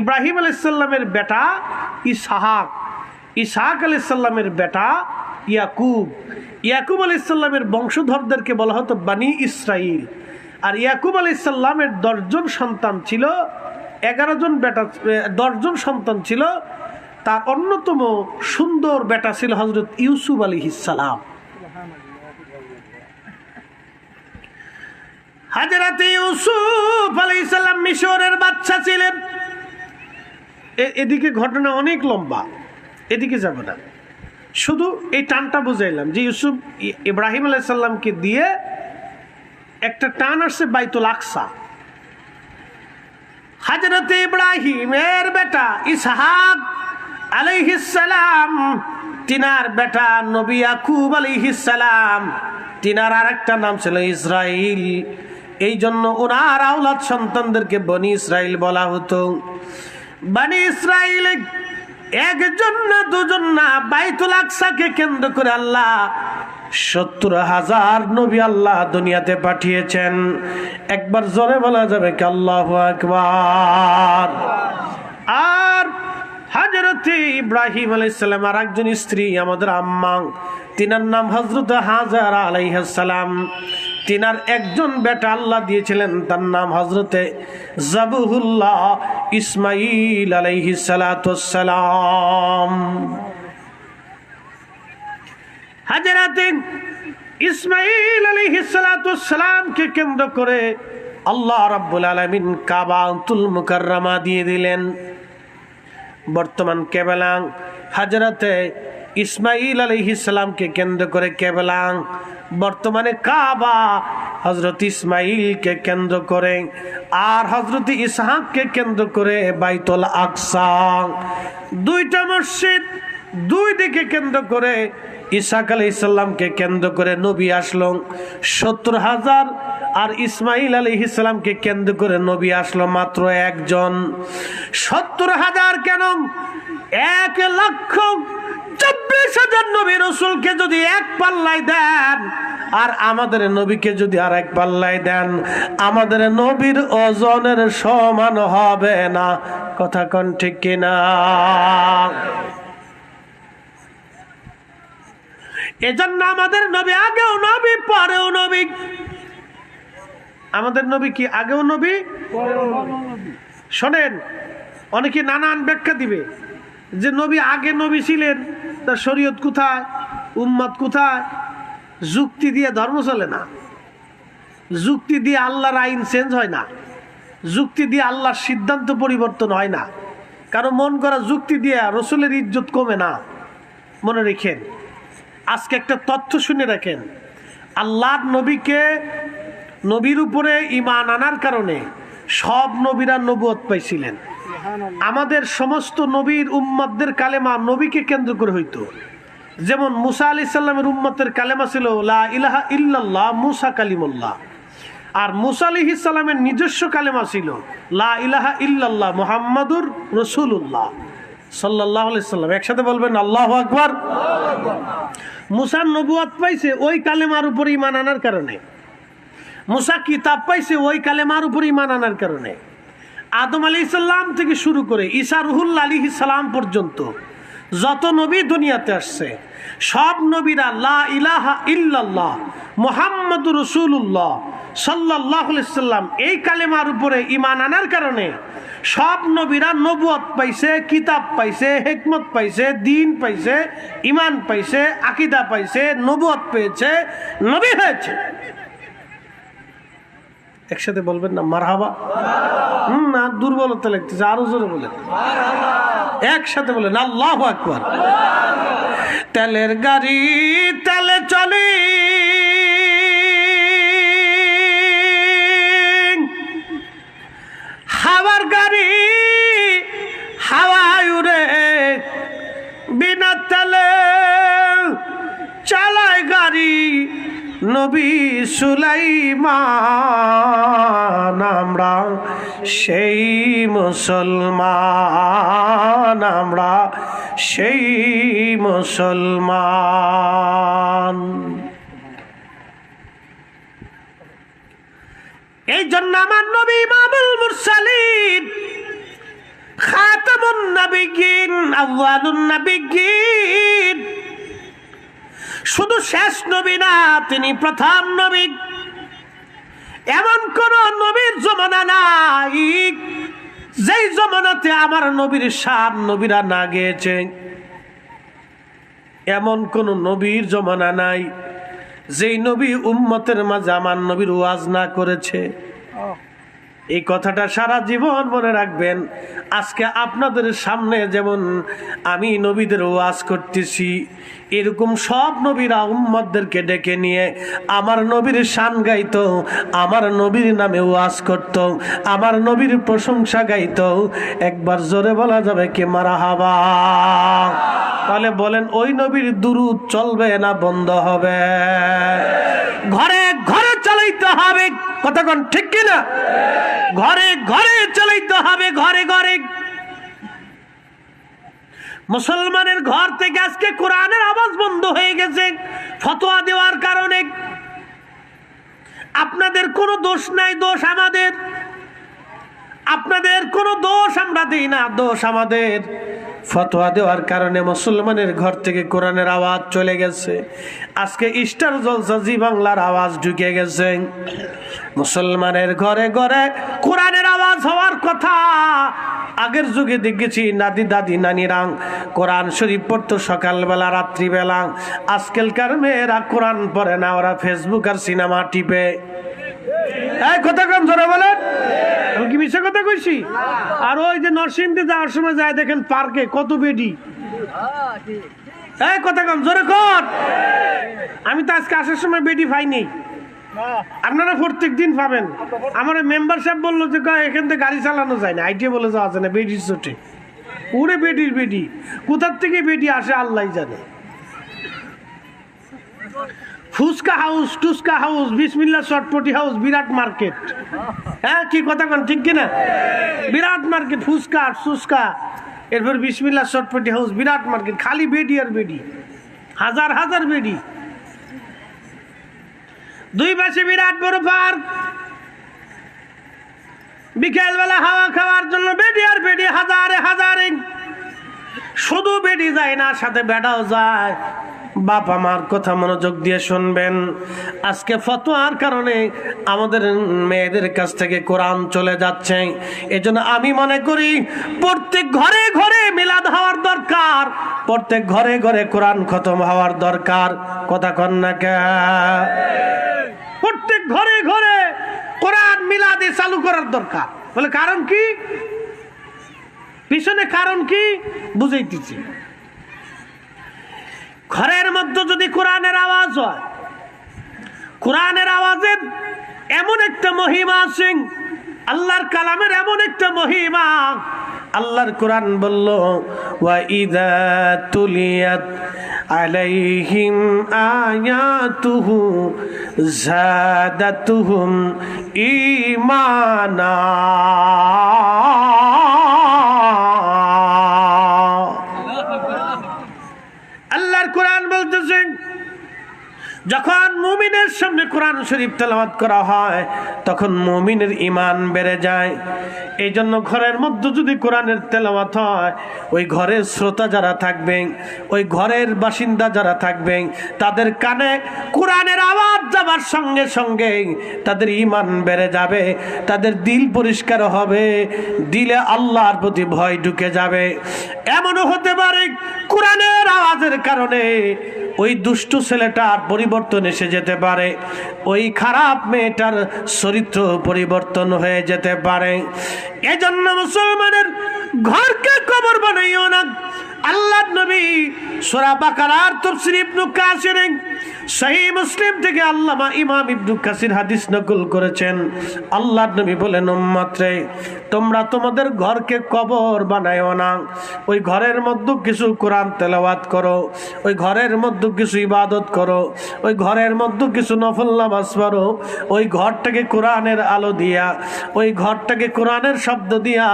ইব্রাহিম আলাইসাল্লামের বেটা ইসাহাক। ইসাহাক আলাইসাল্লামের বেটা ইয়াকুব। ইয়াকুব আলাইসাল্লামের বংশধরদেরকে বলা হতো বানি ইসরাইল আর ইয়াকুব আলাইসাল্লামের দশজন সন্তান ছিল, এগারো জন বেটা, দশজন সন্তান ছিল। তার অন্যতম সুন্দর বেটা ছিল হজরত ইউসুফ আলী ইসালাম হাজরাতে ইউসুফ আলাইসাল্লাম মিশরের বাচ্চা ছিলেন। এদিকে ঘটনা অনেক লম্বা। এদিকে যাব না। শুধু এই টানটা বুঝাইলাম যে ইউসুফ ইব্রাহিম আলাইসাল্লামকে দিয়ে একটা টান আসছে বাইতুল আকসা। হাজরতে ইব্রাহিমের বেটা ইসহাক আলাইহিসালাম তিনার বেটা নবী ইয়াকুব আলাইহিসালাম তিনার আর একটা নাম ছিল ইসরাইল। এই জন্য ওনার আওলাদ সন্তানদেরকে বনি ইসরাইল বলা হতো। বনি ইসরাইল একজন না দুজন না, বাইতুল আকসাকে কেন্দ্র করে আল্লাহ সত্তর হাজার নবী আল্লাহ দুনিয়াতে পাঠিয়েছেন। একবার জোরে বলা যাবে কি আল্লাহ আকবার। আর হাজরতে ইব্রাহিম আলাইসালাম আর একজন স্ত্রী, আমাদের আম্মা, তিনার নাম হজরত হাজার আলাইহাসালাম তিনার একজন বেটা আল্লাহ দিয়েছিলেন, তার নাম হজরতে জাবুহুল্লাহ ইসমাইল আলাইহিস সালাম হাজারাতে ইসমাইল আলহিসালামকে কেন্দ্র করে আল্লাহ রাব্বুল আলমিন কাবাতুল মুকাররামা দিয়ে দিলেন। বর্তমান কেবলাং, হাজরাতে ইসমাইল আলহিসামকে কেন্দ্র করে কেবলাং বর্তমানে কাবা হজরত ইসমাইলকে কেন্দ্র করে আর হজরত ইসহাককে কেন্দ্র করে বাইতুল আকসা। দুইটা মসজিদ দুই দিকে কেন্দ্র করে ইসাক আলি ইসলামকে কেন্দ্র করে নবী আসলো। সত্তর হাজার আর ইসমাইল আলী ইসলামকে কেন্দ্র করে নবী আসলো মাত্র একজন। সত্তর হাজার কেন? এক লক্ষ চব্বিশ হাজার নবী রসুলকে যদি এক পাল্লায় দেন, আর আমাদের নবীকে যদি আর এক পাল্লায় দেন, আমাদের নবীর ওজনের সমান হবে না। কথা কোন ঠিক কিনা? এজন্য আমাদের নবী আগেও নবী, পরেও নবী। আমাদের নবী কি আগেও নবী? শোনেন, অনেকে নানান ব্যাখ্যা দিবে যে নবী আগে নবী ছিলেন। তার শরীয়ত কোথায়? উম্মত কোথায়? যুক্তি দিয়ে ধর্ম চলে না। যুক্তি দিয়ে আল্লাহর আইন চেঞ্জ হয় না। যুক্তি দিয়ে আল্লাহর সিদ্ধান্ত পরিবর্তন হয় না। কারও মন করা যুক্তি দিয়ে রসুলের ইজ্জত কমে না। মনে রেখেন, আজকে একটা তথ্য শুনে রাখেন। আল্লাহর নবীকে নবীর উপরে ইমান আনার কারণে সব নবীরা নবুয়ত পাইছিলেন। আমাদের সমস্ত নবীর উম্মতদের কালেমা নবীকে কেন্দ্র করে হইতো। যেমন মুসা আলি সাল্লামের উম্মতের কালেমা ছিল, লা ইলাহা ইল্লাল্লাহ, মুসা কালিমুল্লাহ। আর মুসা আলি ইসাল্লামের নিজস্ব কালেমা ছিল, লা ইলাহা ইল্লাল্লাহ, মোহাম্মদুর রসুল্লাহ সাল্লাহ সাল্লাম। একসাথে বলবেন, আল্লাহ আকবর। মুসার নবুয়াত পাইছে ওই কালেমার উপর ইমান আনার কারণে। মুসা কিতাব পাইছে ওই কালেমার উপর ইমান আনার কারণে। আদম আলী ইসাল্লাম থেকে শুরু করে ঈসা রুহুল আলী ইসালাম পর্যন্ত যত নবী দুনিয়াতে আসছে, সব নবীরা লা ইলাহা ইল্লাল্লাহ মোহাম্মদ রসুল্লাহ সাল্লাহ সাল্লাম। এই কালেমার উপরে ইমান আনার কারণে সব নবীরা নবুয়ত পাইছে, কিতাব পাইছে, হেকমত পাইছে, দিন পাইছে ইমান পাইছে, আকিদা পাইছে, নবুয়ত পেয়েছে, নবী হয়েছে। একসাথে বলবেন না, মারহাবা। হুম না দুর্বলতা লাগতেছে, আরও জোরে বলেন। একসাথে বলেন, আল্লাহ আকবার। তেলের গাড়ি, তেলে চলে। হাওয়ার গাড়ি, হাওয়ায় উড়ে বিনা তেলে চালায় গাড়ি। নবী সুলাইমান, আমরা সেই মুসলমান, আমরা সেই মুসলমান। এই জন্য আমার নবী মামুল মুরসালিন, খাতামুন নবিগিন আওয়ালুন নবীগিন শুধু শেষ নবী না, তিনি প্রথম নবী। এমন কোন নবীর জমানা নাই, যেই জমানাতে আমার নবীর শান নবীরা না গেছে এমন কোন নবীর জমানা নাই, যেই নবী উম্মতের মাঝে আমার নবীর ওয়াজ না করেছে। এই কথাটা সারা জীবন মনে রাখবেন। আজকে আপনাদের সামনে যেমন আমি নবীদের ওয়াজ করতেছি, এরকম সব নবীরা উম্মতদেরকে ডেকে নিয়ে আমার নবীর শান গাইত, আমার নবীর নামে ওয়াজ করত, আমার নবীর প্রশংসা গাইত। একবার জোরে বলা যাবে কি মারা হাবা? তাহলে বলেন, ওই নবীর দুরুদ চলবে না, বন্ধ হবে। ঘরে ঘরে কতক্ষণ ঠিক কিনা ঘরে ঘরে চালাইতে হবে, ঘরে ঘরে। মুসলমানের ঘর থেকে আজকে কোরআনের আওয়াজ বন্ধ হয়ে গেছে, ফতোয়া দেওয়ার কারণে। আপনাদের কোনো দোষ নাই, দোষ আমাদের। আপনাদের কোনো দোষ আমরা দিই না, দোষ আমাদের। ফতোয়া দেওয়ার কারণে মুসলমানের ঘর থেকে কোরআনের আওয়াজ চলে গেছে। আজকে স্টার জলসা জি বাংলার আওয়াজ ঢুকে গেছে। মুসলমানের ঘরে ঘরে কোরআনের আওয়াজ হওয়ার কথা। আগের যুগে দেখেছি নাদি দাদি নানিরাং, কোরআন শরীফ পড়তো সকালবেলা, রাত্রিবেলা। আজকালকার মেয়েরা কোরআন পড়ে না, ওরা ফেসবুক আর সিনেমা টিপে। কথা কম, জোরে বলেন। কথা কইছি? আর ওই যে নরসিংদী যাওয়ার সময় যায় দেখেন পার্কে, কত বেডি। কথা কম, জোরে আমি তো আজকে আসার সময় পাইনি। আপনারা প্রত্যেক দিন পাবেন। আমার মেম্বার সাহেব বলল যে এখান থেকে গাড়ি চালানো যায় না। আইটিএ বলে যাওয়া যায় না, বেডির চোটে। উড়ে বেডির বেডি। কোথার থেকে বেডি আসে আল্লাহ জানে। ফুচকা হাউস টুসকা হাউস বিসমিল্লা চটপটি হাউস, বিরাট মার্কেট। হ্যাঁ কি কথা কন, ঠিক কিনা? বিরাট মার্কেট, ফুচকা ফুচকা এরপর বিসমিল্লা চটপটি হাউস, বিরাট মার্কেট, খালি বেডি আর বেডি। হাজার হাজার বেডি। দুই পাশে বিরাট বড় পার্ক। বিকেলবেলা হাওয়া খাওয়ার জন্য বেডি আর বেডি, হাজারে হাজারে। শুধু বেডি যায় না, সাথে বেড়াও যায়। বাপ আমার কথা মনোযোগ দিয়ে শুনবেন। আজকে ফতোয়ার কারণে আমাদের মেয়েদের কাছ থেকে কোরআন চলে যাচ্ছে। এজন্য আমি মনে করি, প্রত্যেক ঘরে ঘরে মিলাদ হওয়ার দরকার। প্রত্যেক ঘরে ঘরে কোরআন খতম হওয়ার দরকার। কথা কন না কে? প্রত্যেক ঘরে ঘরে কোরআন মিলাদে চালু করার দরকার। বলে কারণ কি? পিছনে কারণ কি? বুঝাইতেছি। ঘরের মধ্যে যদি কোরআনের আওয়াজ হয়, কোরআনের আওয়াজের এমন একটা মহিমা আছে, আল্লাহর কালামের এমন একটা মহিমা। আল্লাহর কোরআন বলল, ওয়া ইদা তুলিয়াত যখন মুমিনের সামনে কোরআন শরীফ তেলাওয়াত করা হয়, তখন মুমিনের ইমান বেড়ে যায়। এই জন্য ঘরের মধ্যে যদি কোরআনের তেলাওয়াত হয়, ওই ঘরের শ্রোতা যারা থাকবেন ওই ঘরের বাসিন্দা যারা থাকবেন তাদের কানে কোরআনের আওয়াজ যাবার সঙ্গে সঙ্গে তাদের ইমান বেড়ে যাবে, তাদের দিল পরিষ্কার হবে, দিলে আল্লাহর প্রতি ভয় ঢুকে যাবে। এমনও হতে পারে কোরআনের আওয়াজের কারণে ওই দুষ্টু ছেলেটার পরিবর্তন এসে যেতে পারে, ওই খারাপ মেয়েটার চরিত্র পরিবর্তন হয়ে যেতে পারে। এজন্য মুসলমানের ঘরকে কবর বানাইও না আল্লাহ নবী সোরা বাকারার তফসির ইবনু কাসির সহি মুসলিম থেকে আল্লামা ইমাম ইবনু কাসির হাদিস নকল করেছেন। আল্লাহ নবী বলেন উম্মাত্রে তোমরা তোমাদের ঘরকে কবর বানায়ও না। ওই ঘরের মধ্যে কিছু কোরআন তেলাওয়াত করো, ওই ঘরের মধ্যে কিছু ইবাদত করো, ওই ঘরের মধ্যে কিছু নফল নামাজ পড়ো, ওই ঘরটাকে কোরআনের আলো দিয়া, ওই ঘরটাকে কোরআনের শব্দ দিয়া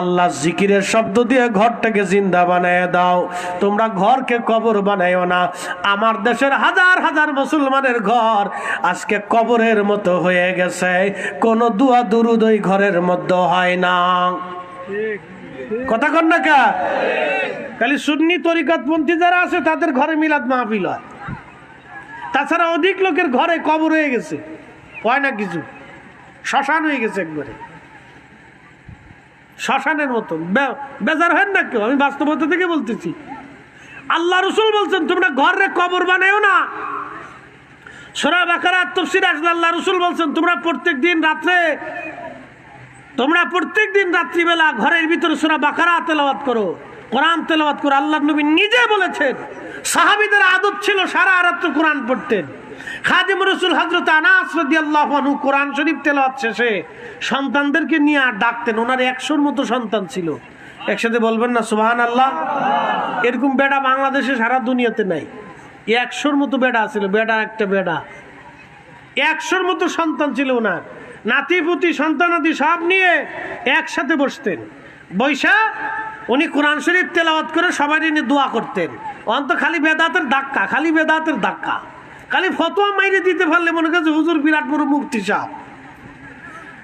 আল্লাহ জিকিরের শব্দ দিয়ে ঘরটাকে জিন্দা বানায় দাও। তোমরা ঘরকে কবর বানাইও না। আমার দেশের হাজার হাজার মুসলমানের ঘর আজকে কবরের মতো হয়ে গেছে। কোনো দুয়া দুরুদ ওই ঘরের মধ্যে হয় না। কথা কন না কা? খালি সুন্নি তরিকতপন্থী যারা আছে, তাদের ঘরে মিলাদ মাহফিল হয়। তাছাড়া অধিক লোকের ঘরে কবর হয়ে গেছে। হয় না কিছু? শ্মশান হয়ে গেছে একবারে। শ্মশানের মতন। বেজার হয় না কেউ? আমি বাস্তবতা থেকে বলতেছি। আল্লাহ রসুল বলছেন, তোমরা ঘরে কবর বানাও না। সোরা বাকারা তফসির আসলে আল্লাহ রসুল বলছেন, তোমরা প্রত্যেক দিন রাত্রে, তোমরা প্রত্যেক দিন রাত্রিবেলা ঘরের ভিতরে সোরা বাকারা তেলাওয়াত করো, কোরআন তেলাওয়াত করো। আল্লাহ নবী নিজে বলেছেন সাহাবিদের আদত ছিল সারা রাত্র কোরআন পড়তেন। খাদিম রসুল হজরত আনাস কোরআন শরীফ তেলাওয়াত শেষে সন্তানদেরকে নিয়ে আর ডাকতেন। ওনার একশোর মতো সন্তান ছিল। একসাথে বলবেন না সুবাহান আল্লাহ এরকম বেড়া বাংলাদেশে সারা দুনিয়াতে নাই। একশোর মতো বেড়া ছিল বেড়া একটা বেড়া। একশোর মতো সন্তান ছিল ওনার। নাতি পুতি সন্তানাদি সব নিয়ে একসাথে বসতেন। বৈশা উনি কোরআন শরীফ তেলাওয়াত করে সবাই নিয়ে দোয়া করতেন। অন্ত খালি বেদাতের ধাক্কা, খালি বেদাতের ধাক্কা। খালি ফতোয়া মাইরে দিতে পারলে মনে করছে হুজুর বিরাট বড় মুক্তি সাহ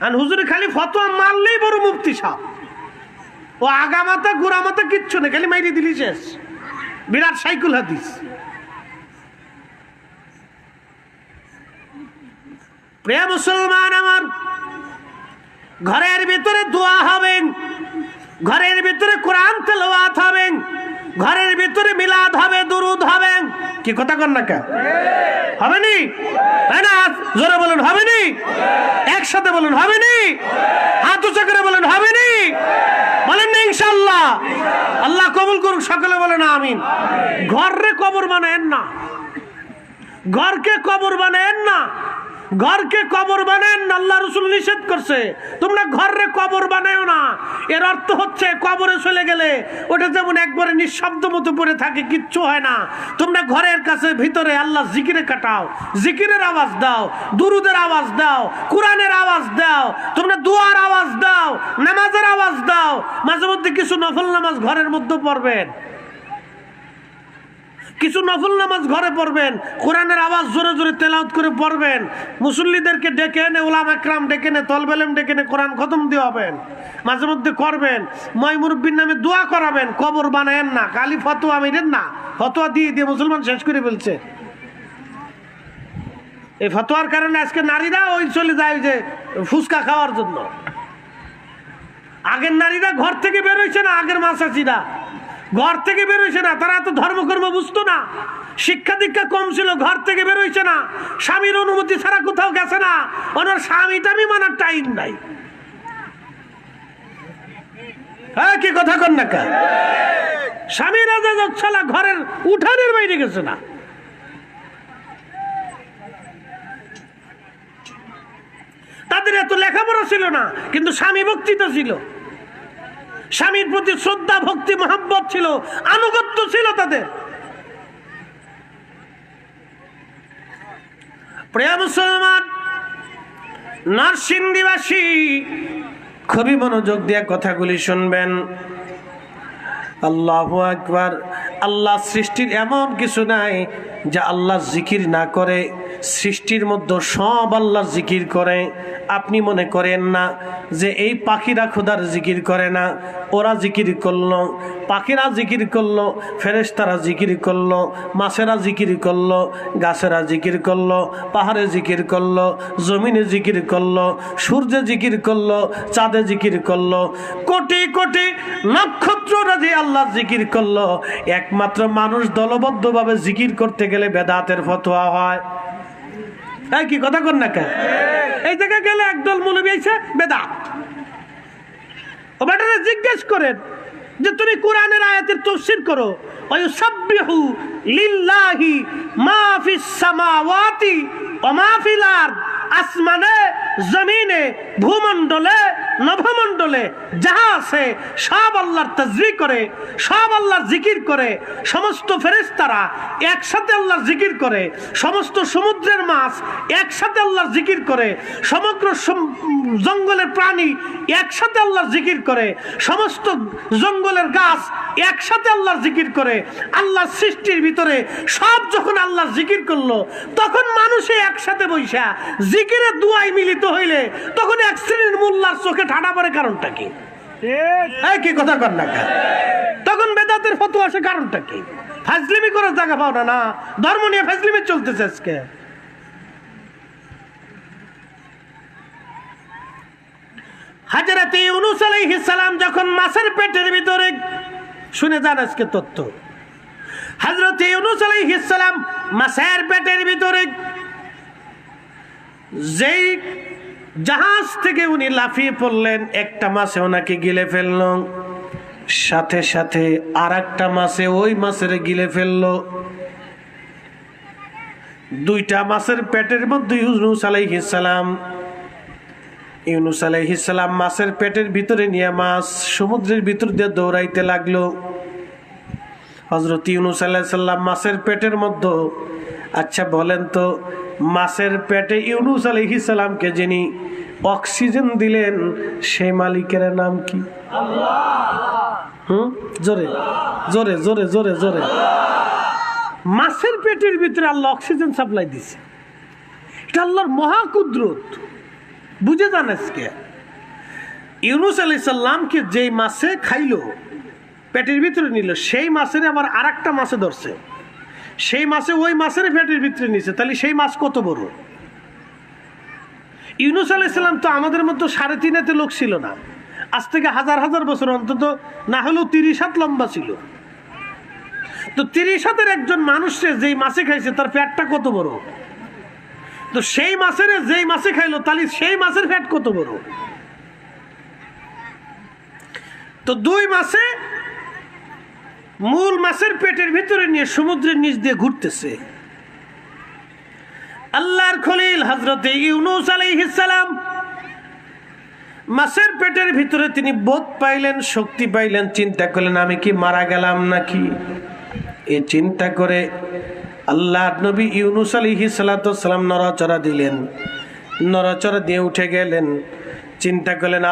আর হুজুরে খালি ফতোয়া মারলেই বড় মুক্তি সাহ ও আগা মাথা, গোড়া মাথা কিচ্ছু নেই, খালি মাইরে দিলি শেষ। বিরাট সাইকুল হাদিস। প্রিয় মুসলমান আমার, ঘরের ভিতরে দোয়া হবেন। ঘরের ভিতরে কোরআন তেলাওয়াত হবেন ঘরের ভিতরে মিলাদ হবে, দুরুদ হবেন কি কথা কর না কে? হবে নি? তাই না? জোরে বলুন, হবে নি? একসাথে বলুন, হবে নি? হাত উঁচা করে বলুন, হবে নি? বলেন না ইনশাল্লাহ আল্লাহ কবুল করুক, সকলে বলেন আমিন। ঘরে কবর বানায়েন না। ঘরকে কবর বানায়েন না। ঘরকে কবর বানান, আল্লাহ রসুল নিষেধ করছে। তোমরা ঘরে কবর বানাও না। এর অর্থ হচ্ছে, কবরে চলে গেলে ওটা যেমন একবারে নিঃশব্দ মতো পড়ে থাকে, কিচ্ছু হয় না। তোমরা ঘরের কাছে, ভিতরে আল্লাহ জিকিরে কাটাও, জিকিরের আওয়াজ দাও, দুরুদের আওয়াজ দাও, কোরআনের আওয়াজ দাও, তোমরা দুয়ার আওয়াজ দাও, নামাজের আওয়াজ দাও, মাঝে মধ্যে কিছু নফল নামাজ ঘরের মধ্যে পড়বেন। কিছু নফল নামাজ ঘরে পড়বেন, কোরআনের আওয়াজ জোরে জোরে তেলাওত করে পড়বেন, মুসল্লিদেরকে ডেকে এনে ওলাম একরাম ডেকে এনে তলবেলেম ডেকে এনে কোরআন খতম দিয়ে হবেন, মাঝে মধ্যে করবেন, ময়মুরব্বীর নামে দোয়া করাবেন, কবর বানায়েন না কালি ফতোয়া মিলেন না, ফতোয়া দিয়ে দিয়ে মুসলমান শেষ করে ফেলছে। এই ফতোয়ার কারণে আজকে নারীরা ওই চলে যায় যে ফুচকা খাওয়ার জন্য। আগের নারীরা ঘর থেকে বেরোইছে না, আগের মাসাচিরা ঘর থেকে বেরোইছে না, তারা এত ধর্মকর্ম বুঝতো না। শিক্ষা দীক্ষা কম ছিল, ঘর থেকে বেরোইছে না। স্বামীর অনুমতি ছাড়া কোথাও গেছে না। ওনার স্বামী টামি মানার টাইম নাই। হ্যাঁ কথা কা স্বামী রাজা ঘরের উঠানের বাইরে গেছে না। তাদের এত লেখাপড়া ছিল না, কিন্তু স্বামী বক্তৃতা ছিল। স্বামীর প্রতি শ্রদ্ধা, ভক্তি, মহাব্বত ছিল, আনুগত্য ছিল তাদের। প্রিয় মুসলমান, নরসিংদীবাসী, খুবই মনোযোগ দিয়ে কথাগুলি শুনবেন। আল্লাহ একবার আল্লাহ সৃষ্টির এমন কিছু নাই যা আল্লাহ জিকির না করে সৃষ্টির মধ্যে সব আল্লাহর জিকির করে। আপনি মনে করেন না যে এই পাখিরা খোদার জিকির করে না, ওরা জিকির করল, পাখিরা জিকির করল ফেরেস্তারা জিকির করল, মাছেরা জিকির করল, গাছেরা জিকির করল, পাহাড়ে জিকির করল, জমিনে জিকির করল, সূর্যে জিকির করল, চাঁদে জিকির করল। কোটি কোটি নক্ষত্ররা যে আল্লাহ জিকির করল। একমাত্র মানুষ দলবদ্ধভাবে জিকির করতে গেলে বেদাতের ফতোয়া হয়। এই কি কথা কর না এই জায়গায় গেলে একদল মৌলবী আইছে বেদা ও জিজ্ঞেস করেন যে তুমি কোরআনের আয়াতের তফসির করো। আসমানে জমিনে ভূমণ্ডলে, নভমণ্ডলে যাহা আছে, সব আল্লাহর তাজবি করে, সব আল্লাহর জিকির করে, সমস্ত ফেরেস্তারা একসাথে আল্লাহর জিকির করে, সমস্ত সমুদ্রের মাছ একসাথে আল্লাহর জিকির করে, সমগ্র সম- জঙ্গলের প্রাণী একসাথে আল্লাহর জিকির করে, সমস্ত জঙ্গলের গাছ একসাথে আল্লাহর জিকির করে, আল্লাহর সৃষ্টির ভিতরে সব যখন আল্লাহর জিকির করল, তখন মানুষে একসাথে বৈশা জিকিরের দুয়াই মিলিত হইলে তখন এক শ্রেণির মোল্লার চোখে ঠাডা পড়ে কারণটা কি? তখন বেদাতের আসে কারণটা কি? ফাজলিমি জায়গা পাও না না? ধর্ম নিয়ে ফাজলিমি চলতেছে আজকে। হাজারাতে ইউনুস যখন মাছের পেটের ভিতরে, শুনে যান আজকে তথ্য। হজরত ইউনুস মাছের পেটের ভিতরে যেই জাহাজ থেকে উনি লাফিয়ে পড়লেন। একটা মাছে ওনাকে গিলে ফেলল। সাথে সাথে আর একটা মাছে ওই মাছের গিলে ফেলল। দুইটা মাছের পেটের মধ্যে ইউনুস আলাইহিস সালাম। ইউনুস আলাইহিস সালাম মাছের পেটের ভিতরে নিয়ে মাছ সমুদ্রের ভিতর দিয়ে দৌড়াইতে লাগল। হজরত ইউনুস আল্লাহ সাল্লাম মাছের পেটের মধ্যে আচ্ছা বলেন তো মাছের পেটে ইউনুস আলহি যিনি অক্সিজেন দিলেন সেই মালিকের নাম কি? হুম? জোরে জোরে জোরে জোরে জোরে। মাছের পেটের ভিতরে আল্লাহ অক্সিজেন সাপ্লাই দিছে। এটা আল্লাহর মহাকুদ্রত। বুঝে যান আজকে। ইউনুস আলি সাল্লামকে যেই মাছে খাইলো, পেটের ভিতরে নিল, সেই মাছের আবার আর একটা মাছে ধরছে। সেই মাছে ওই মাছের ফ্যাটের ভিতরে নিছে তাহলে সেই মাছ কত বড়? ইউনুস আলাইসাল্লাম তো আমাদের মতো সাড়ে তিন হাতে লোক ছিল না। আজ থেকে হাজার হাজার বছর অন্তত, না হলেও তিরিশ হাত লম্বা ছিল। তো তিরিশ হাতের একজন মানুষে যেই মাছে খাইছে, তার ফ্যাটটা কত বড়? তো সেই মাছের যেই মাছে খাইলো, তাহলে সেই মাছের ফ্যাট কত বড়? তো দুই মাসে মূল মাছের পেটের ভিতরে নিয়ে সমুদ্রের নিচ দিয়ে ঘুরতেছে। আল্লাহর খলিল হজরতে ইউনুস আলাইহিসালাম মাছের পেটের ভিতরে তিনি বোধ পাইলেন, শক্তি পাইলেন, চিন্তা করলেন, আমি কি মারা গেলাম নাকি? এ চিন্তা করে আল্লাহ নবী ইউনুস আলিহি সালাম নড়াচড়া দিলেন। নড়াচড়া দিয়ে উঠে গেলেন। চিন্তা করলেন